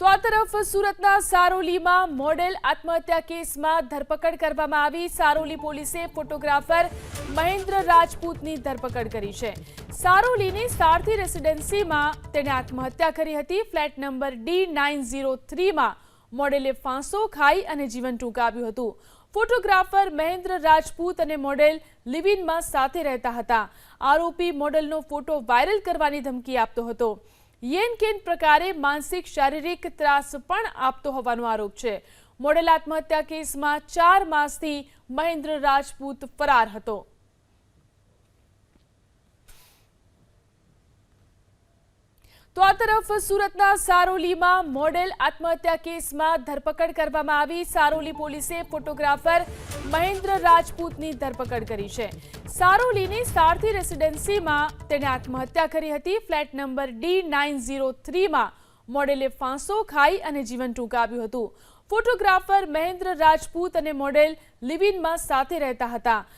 તો આ તરફ સુરતના સારોલીમાં મોડેલ આત્મહત્યા કેસમાં ધરપકડ કરવામાં આવી. સારોલી પોલીસે ફોટોગ્રાફર મહેન્દ્ર રાજપૂતની ધરપકડ કરી છે. સારોલીની સારથી રેસિડેન્સીમાં તેણે આત્મહત્યા કરી હતી. Flat number D nine zero થ્રીમાં મોડેલે ફાંસો ખાઈ અને જીવન ટૂંકાવ્યું હતું. ફોટોગ્રાફર મહેન્દ્ર રાજપૂત અને મોડેલ લિવિનમાં સાથે રહેતા હતા. આરોપી મોડેલનો ફોટો વાયરલ કરવાની ધમકી આપતો હતો. યેન કેન પ્રકારે માનસિક શારીરિક ત્રાસ પણ આપતો હોવાનો આરોપ છે. મોડેલ આત્મહત્યા કેસમાં ચાર માસથી મહેન્દ્ર રાજપૂત ફરાર હતો. તો આ તરફ સુરતના સારોલીમાં મોડેલ આત્મહત્યા કેસમાં ધરપકડ કરવામાં આવી. સારોલી પોલીસે ફોટોગ્રાફર મહેન્દ્ર રાજપૂતની ધરપકડ કરી છે. સારોલીની સારથી રેસિડેન્સીમાં તેણે આત્મહત્યા કરી હતી. Flat number D nine zero થ્રીમાં મોડેલે ફાંસો ખાઈ અને જીવન ટૂંકાવ્યું હતું. ફોટોગ્રાફર મહેન્દ્ર રાજપૂત અને મોડેલ લિવિનમાં સાથે રહેતા હતા.